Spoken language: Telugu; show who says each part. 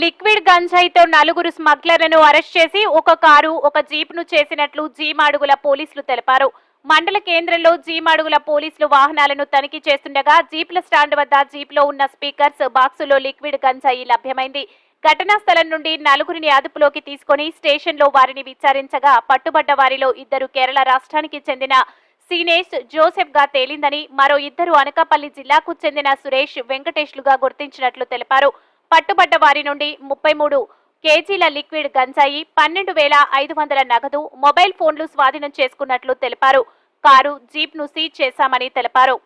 Speaker 1: లిక్విడ్ గంజాయితో నలుగురు స్మగ్లర్లను అరెస్ట్ చేసి ఒక కారు ఒక జీప్ను చేసినట్లు జీమాడుగుల పోలీసులు తెలిపారు. మండల కేంద్రంలో జీమాడుగుల పోలీసులు వాహనాలను తనిఖీ చేస్తుండగా జీప్ల స్టాండ్ వద్ద జీప్లో ఉన్న స్పీకర్స్ బాక్సులో లిక్విడ్ గంజాయి లభ్యమైంది. ఘటనా స్థలం నుండి నలుగురిని అదుపులోకి తీసుకొని స్టేషన్లో వారిని విచారించగా పట్టుబడ్డ వారిలో ఇద్దరు కేరళ రాష్ట్రానికి చెందిన సీనేష్ జోసెఫ్గా తేలిందని మరో ఇద్దరు అనకాపల్లి జిల్లాకు చెందిన సురేష్ వెంకటేష్లుగా గుర్తించినట్లు తెలిపారు. పట్టుబడ్డ వారి నుండి ముప్పై మూడు కేజీల లిక్విడ్ గంజాయి పన్నెండు వేల ఐదు వందల నగదు మొబైల్ ఫోన్లు స్వాధీనం చేసుకున్నట్లు తెలిపారు. కారు జీప్ను సీజ్ చేశామని తెలిపారు.